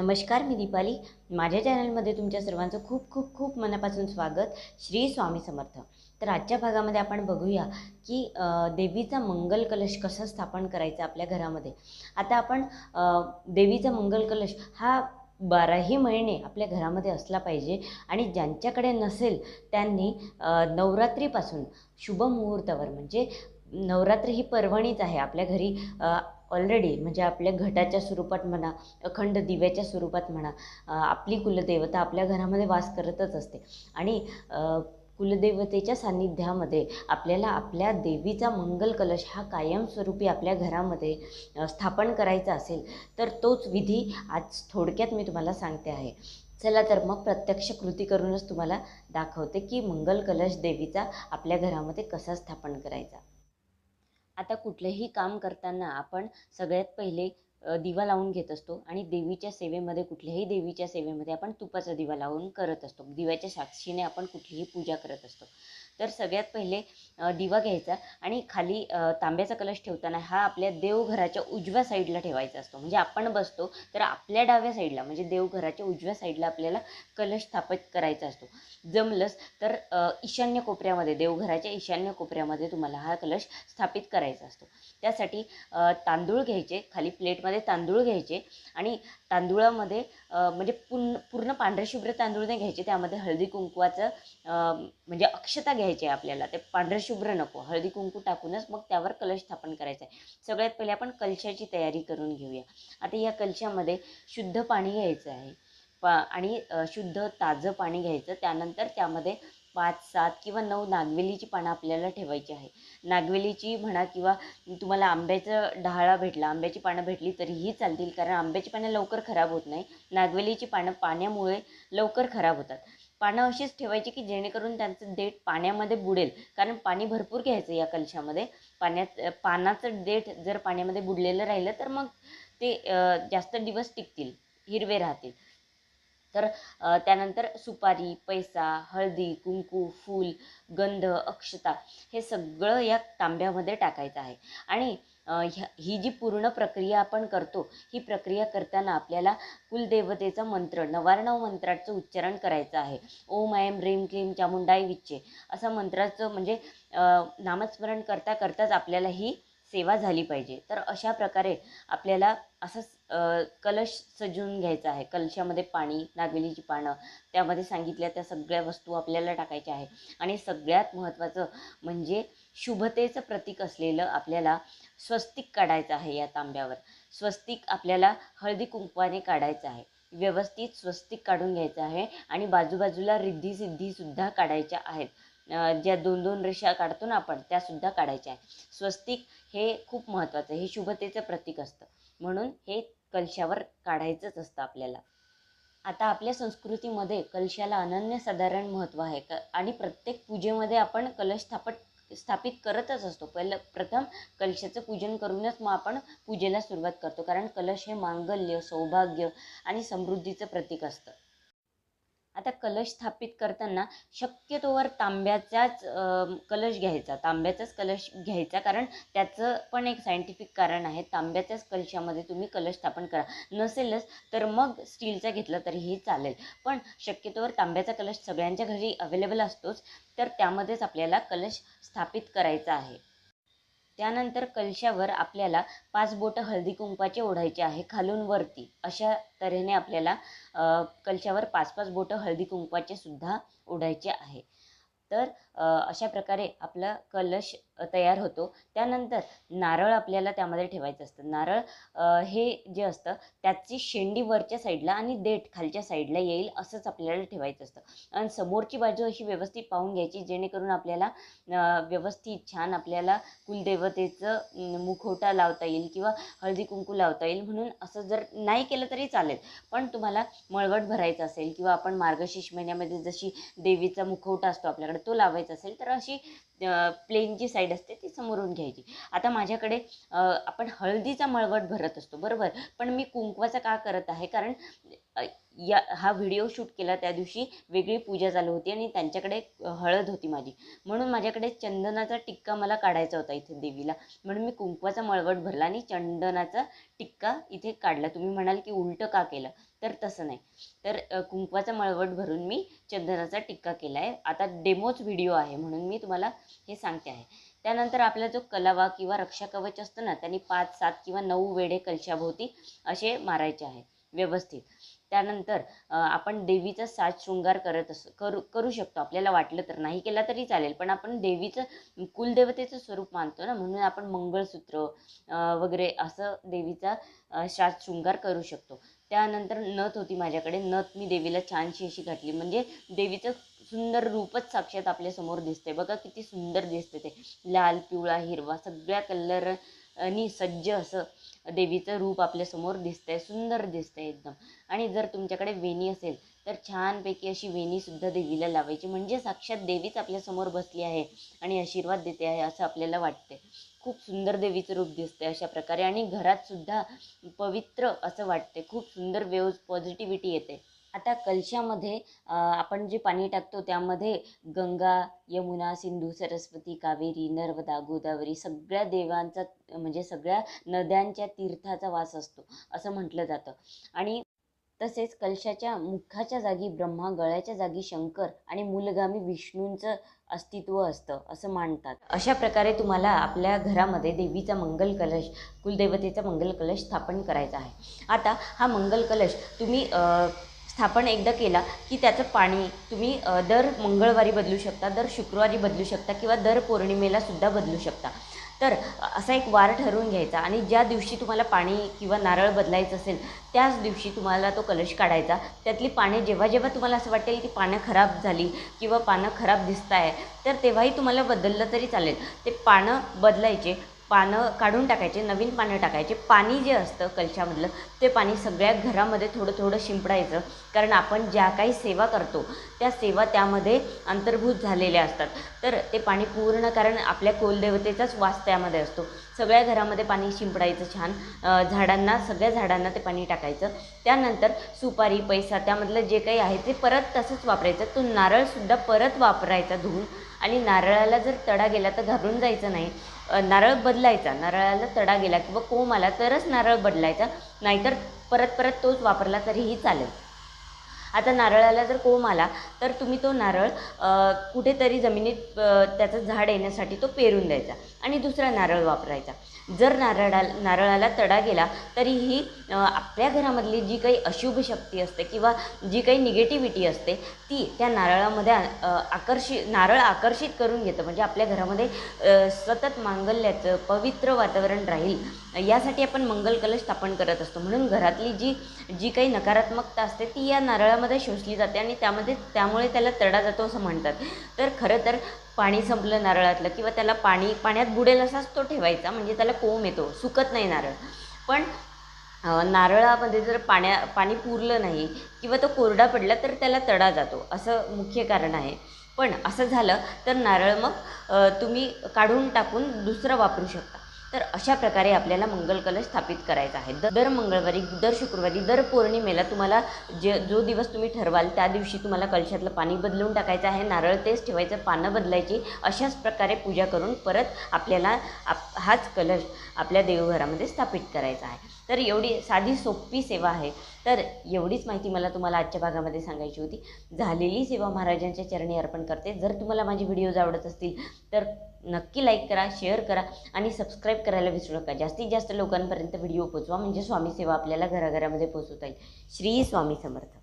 नमस्कार मी दीपाली. माझ्या चॅनलमध्ये तुमच्या सर्वांचं खूप खूप खूप मनापासून स्वागत. श्री स्वामी समर्थ. तर आजच्या भागामध्ये आपण बघूया की देवीचा मंगल कलश कसा स्थापन करायचा आपल्या घरामध्ये. आता आपण देवीचा मंगल कलश हा बाराही महिने आपल्या घरामध्ये असला पाहिजे आणि ज्यांच्याकडे नसेल त्यांनी नवरात्रीपासून शुभ मुहूर्तावर म्हणजे नवरात्र ही पर्वणीच आहे आपल्या घरी ऑलरेडी म्हणजे आपल्या घटाच्या स्वरूपात म्हणा अखंड दिव्याच्या स्वरूपात म्हणा आपली कुलदेवता आपल्या घरामध्ये वास करतच असते. आणि कुलदेवतेच्या सान्निध्यामध्ये आपल्याला आपल्या देवीचा मंगल कलश हा कायमस्वरूपी आपल्या घरामध्ये स्थापन करायचा असेल तर तोच विधी आज थोडक्यात मी तुम्हाला सांगते आहे. चला तर मग प्रत्यक्ष कृती करूनच तुम्हाला दाखवते की मंगल कलश देवीचा आपल्या घरामध्ये कसा स्थापन करायचा. आता कुठलंही काम करताना आपण सगळ्यात पहिले दिवा लावून घेत असतो आणि देवीच्या सेवेमध्ये कुठल्याही देवीच्या सेवेमध्ये आपण तुपाचा दिवा लावून करत असतो. दिव्याच्या साक्षीने आपण कुठलीही पूजा करत असतो. तर सगळ्यात पहिले दिवा घ्यायचा आणि खाली तांब्याचा कलश ठेवताना हा आपल्या देवघराच्या उजव्या साईडला ठेवायचा असतो. म्हणजे आपण बसतो तर आपल्या डाव्या साईडला म्हणजे देवघराच्या उजव्या साईडला आपल्याला कलश स्थापित करायचा असतो. जमलंच तर ईशान्य कोपऱ्यामध्ये देवघराच्या ईशान्य कोपऱ्यामध्ये तुम्हाला हा कलश स्थापित करायचा असतो. त्यासाठी तांदूळ घ्यायचे खाली प्लेटमध्ये तांदूळ घ्यायचे आणि तांदुळामध्ये म्हणजे पूर्ण पूर्ण पांढरे शुभ्र तांदूळ नाही घ्यायचे त्यामध्ये हळदी कुंकवाचं म्हणजे अक्षता घ्यायची आहे आपल्याला ते पांढरे शुभ्र नको हळदी कुंकू टाकूनच मग त्यावर कलश स्थापन करायचं आहे. सगळ्यात पहिले आपण कलशाची तयारी करून घेऊया. आता या कलशामध्ये शुद्ध पाणी घ्यायचं आहे. पा आणि शुद्ध ताजं पाणी घ्यायचं त्यानंतर त्यामध्ये पाच सात किंवा नऊ नागवेलीची पानं आपल्याला ठेवायची आहे. नागवेलीची म्हणा किंवा तुम्हाला आंब्याचं डहाळा भेटला आंब्याची पानं भेटली तरीही चालतील. कारण आंब्याची पानं लवकर खराब होत नाही. नागवेलीची पानं पाण्यामुळे लवकर खराब होतात. पानं अशीच ठेवायची की जेणेकरून त्यांचं देठ पाण्यामध्ये बुडेल. कारण पाणी भरपूर घ्यायचं या कलशामध्ये. पाण्यात पानाचं देठ जर पाण्यामध्ये बुडलेलं राहिलं तर मग ते जास्त दिवस टिकतील. हिरवे राहतील. तर त्यानंतर सुपारी पैसा हळदी कुंकू फूल गंध अक्षता हे सगळं या तांब्यामध्ये टाकायचं आहे. आणि ह्या ही जी पूर्ण प्रक्रिया आपण करतो ही प्रक्रिया करताना आपल्याला कुलदेवतेचा मंत्र नवार्णव मंत्राचं उच्चारण करायचं आहे. ओम ऐम ह्रीम क्लीम चामुंडाई विच्चे असं मंत्राचं म्हणजे नामस्मरण करता करताच आपल्याला ही सेवा झाली पाहिजे. तर अशा प्रकारे आपल्याला असं कलश सजवून घ्यायचा आहे. कलशामध्ये पाणी नागवेलीची पानं त्यामध्ये सांगितल्या त्या सगळ्या वस्तू आपल्याला टाकायच्या आहे आणि सगळ्यात महत्त्वाचं म्हणजे शुभतेचं प्रतीक असलेलं आपल्याला स्वस्तिक काढायचं आहे या तांब्यावर. स्वस्तिक आपल्याला हळदी कुंकवाने काढायचं आहे. व्यवस्थित स्वस्तिक काढून घ्यायचं आहे आणि बाजूबाजूला रिद्धी सिद्धीसुद्धा काढायच्या आहेत. ज्या दोन दोन रेषा काढतो ना आपण त्यासुद्धा काढायच्या आहे स्वस्तिक हे खूप महत्त्वाचं आहे. हे शुभतेचं प्रतीक असतं. म्हणून हे कलशावर काढायचंच असतं आपल्याला. आता आपल्या संस्कृतीमध्ये कलशाला अनन्यसाधारण महत्त्व आहे. क आणि प्रत्येक पूजेमध्ये आपण कलश स्थापट स्थापित करतच असतो. पहिलं प्रथम कलशाचं पूजन करूनच मग आपण पूजेला सुरुवात करतो. कारण कलश हे मांगल्य सौभाग्य आणि समृद्धीचं प्रतीक असतं. आता कलश स्थापित करताना शक्यतोवर तांब्याचाच कलश घ्यायचा. तांब्याचाच कलश घ्यायचा कारण त्याचं पण एक सायंटिफिक कारण आहे. तांब्याच्याच कलशामध्ये तुम्ही कलश स्थापन करा. नसेलच तर मग स्टीलचा घेतला तरीही चालेल. पण शक्यतोवर तांब्याचा कलश सगळ्यांच्या घरी अवेलेबल असतोच तर त्यामध्येच आपल्याला कलश स्थापित करायचा आहे. त्यानंतर कलशावर आपल्याला पाच बोटं हळदी कुंकवाचे ओढायचे आहे खालून वरती. अशा तऱ्हेने आपल्याला कलशावर पाच पाच बोटं हळदी कुंकवाचे सुद्धा ओढायचे आहे. तर अशा प्रकारे आपला कलश तयार होतो. त्यानंतर नारळ आपल्याला त्यामध्ये ठेवायचं असतं. नारळ हे जे असतं त्याची शेंडी वरच्या साईडला आणि देठ खालच्या साईडला येईल असंच आपल्याला ठेवायचं असतं. आणि समोरची बाजू अशी व्यवस्थित पाहून घ्यायची जेणेकरून आपल्याला व्यवस्थित छान आपल्याला कुलदेवतेचं मुखवटा लावता येईल किंवा हळदी कुंकू लावता येईल म्हणून असं जर नाही केलं तरी चालेल. पण तुम्हाला मळवट भरायचं असेल किंवा आपण मार्गशीर्ष महिन्यामध्ये जशी देवीचा मुखवटा असतो आपल्याकडे तो लावायचा असेल तर अशी प्लेन जी साईड असते ती समोरून घ्यायची. आता माझ्याकडे आपण हळदीचा मळवट भरत असतो बरोबर? पण मी कुंकवाचा का करत आहे? कारण या हा व्हिडिओ शूट केला त्या दिवशी वेगळी पूजा चालू होती आणि त्यांच्याकडे हळद होती माझी. म्हणून माझ्याकडे चंदनाचा टिक्का मला काढायचा होता इथे देवीला. म्हणून मी कुंकवाचा मळवट भरला आणि चंदनाचा टिक्का इथे काढला. तुम्ही म्हणाल की उलटं का केलं? तर तसं नाही. तर कुंकवाचा मळवट भरून मी चंदनाचा टिक्का केला आहे आता डेमोच व्हिडिओ आहे म्हणून मी तुम्हाला हे सांगते आहे. त्यानंतर आपला जो कलावा किंवा रक्षा कवच असतं ना त्यांनी पाच सात किंवा नऊ वेढे कलशाभोवती असे मारायचे आहे व्यवस्थित. त्यानंतर आपण देवीचा साज शृंगार करत अस करू करू शकतो. आपल्याला वाटलं तर नाही केला तरी चालेल पण आपण देवीचं कुलदेवतेचं स्वरूप मानतो ना म्हणून आपण मंगळसूत्र वगैरे असं देवीचा साज शृंगार करू शकतो. त्यानंतर नथ होती माझ्याकडे. नथ मी देवीला छानशी अशी घातली. म्हणजे देवीचं सुंदर रूपच साक्षात आपल्यासमोर दिसते बघा किती सुंदर दिसते ते. लाल पिवळा हिरवा सगळ्या कलर आणि सज्ज असं देवीचं रूप आपल्यासमोर दिसतंय. सुंदर दिसतंय एकदम. आणि जर तुमच्याकडे वेणी असेल तर छानपैकी अशी वेणीसुद्धा देवीला लावायची. म्हणजे साक्षात देवीच आपल्यासमोर बसली आहे आणि आशीर्वाद देते आहे असं आपल्याला वाटते खूप सुंदर देवीचं रूप दिसते अशा प्रकारे आणि घरातसुद्धा पवित्र असं वाटते खूप सुंदर वेव पॉझिटिव्हिटी येते. आता कलशामध्ये आपण जे पाणी टाकतो त्यामध्ये गंगा यमुना सिंधू सरस्वती कावेरी नर्मदा गोदावरी सगळ्या देवांचा म्हणजे सगळ्या नद्यांच्या तीर्थाचा वास असतो असं म्हटलं जातं. आणि तसेच कलशाच्या मुखाच्या जागी ब्रह्मा गळ्याच्या जागी शंकर आणि मूलगामी विष्णूंचं अस्तित्व असतं असं मानतात. अशा प्रकारे तुम्हाला आपल्या घरामध्ये देवीचा मंगल कलश कुलदेवतेचा मंगल कलश स्थापन करायचा आहे. आता हा मंगल कलश तुम्ही स्थापन एकदा केला की त्याचं पाणी तुम्ही दर मंगळवारी बदलू शकता दर शुक्रवारी बदलू शकता किंवा दर पौर्णिमेला सुद्धा बदलू शकता. तर असा एक वार ठरवून घ्यायचा आणि ज्या दिवशी तुम्हाला पाणी किंवा नारळ बदलायचं असेल त्याच दिवशी तुम्हाला तो कलश काढायचा. त्यातली पाने जेव्हा जेव्हा तुम्हाला असं वाटेल की पानं खराब झाली किंवा पानं खराब दिसत आहे तर तेव्हाही तुम्हाला बदललं तरी चालेल. ते पानं बदलायचे पानं काढून टाकायचे नवीन पानं टाकायचे. पाणी जे असतं कलशामधलं ते पाणी सगळ्या घरामध्ये थोडं थोडं शिंपडायचं. कारण आपण ज्या काही सेवा करतो त्या सेवा त्यामध्ये अंतर्भूत झालेल्या असतात. तर ते पाणी पूर्ण कारण आपल्या कुलदेवतेचाच वास त्यामध्ये असतो. सगळ्या घरामध्ये पाणी शिंपडायचं छान. झाडांना सगळ्या झाडांना ते पाणी टाकायचं. त्यानंतर सुपारी पैसा त्यामधलं जे काही आहे ते परत तसंच वापरायचं. तो नारळसुद्धा परत वापरायचा धुवून. आणि नारळाला जर तडा गेला तर घाबरून जायचं नाही. नारळ बदलायचा. नारळाला तडा गेला किंवा कोंब आला तरच नारळ बदलायचा. नाहीतर परत परत तोच वापरला तरीही चालेल. आता नारळाला जर कोंब आला तर तुम्ही तो नारळ कुठेतरी जमिनीत त्याचं झाड येण्यासाठी तो पेरून द्यायचा आणि दुसरा नारळ वापरायचा. जर नारळा नारळाला तडा गेला तरीही आपल्या घरामधली जी काही अशुभ शक्ती असते किंवा जी काही निगेटिव्हिटी असते ती त्या नारळामध्ये आकर्षित नारळ आकर्षित करून घेतं. म्हणजे आपल्या घरामध्ये सतत मांगल्याचं पवित्र वातावरण राहील यासाठी आपण मंगल कलश स्थापन करत असतो. म्हणून घरातली जी जी काही नकारात्मकता असते ती या नारळामध्ये शोषली जाते आणि त्यामध्ये त्यामुळे त्याला तडा जातो असं म्हणतात. तर खरं तर पाणी संपलं नारळातलं किंवा त्याला पाणी पाण्यात बुडेल असाच तो ठेवायचा. म्हणजे त्याला कोंब येतो सुकत नाही नारळ. पण नारळामध्ये जर पाण्या पाणी पुरलं नाही किंवा तो कोरडा पडला तर त्याला तडा जातो असं मुख्य कारण आहे. पण असं झालं तर नारळ मग तुम्ही काढून टाकून दुसरं वापरू शकता. तर अशा प्रकारे आपल्याला मंगल कलश स्थापित करायचा आहे. द- दर मंगळवारी दर शुक्रवारी दर पौर्णिमेला तुम्हाला जे जो दिवस तुम्ही ठरवाल त्या दिवशी तुम्हाला कलशातलं पाणी बदलून टाकायचं आहे नारळ तेच ठेवायचं पानं बदलायची अशाच प्रकारे पूजा करून परत आपल्याला आप हाच कलश आपल्या देवघरामध्ये स्थापित करायचा आहे. तर एवढी साधी सोपी सेवा आहे. तर एवढीच माहिती मला तुम्हाला आजच्या भागामध्ये सांगायची होती. झालेली सेवा महाराजांच्या चरणी अर्पण करते. जर तुम्हाला माझे व्हिडिओज आवडत असतील तर नक्की लाईक करा शेअर करा आणि सबस्क्राईब करायला विसरू नका. जास्तीत जास्त लोकांपर्यंत व्हिडिओ पोचवा म्हणजे स्वामी सेवा आपल्याला घराघरामध्ये पोचवता येईल. श्री स्वामी समर्थ.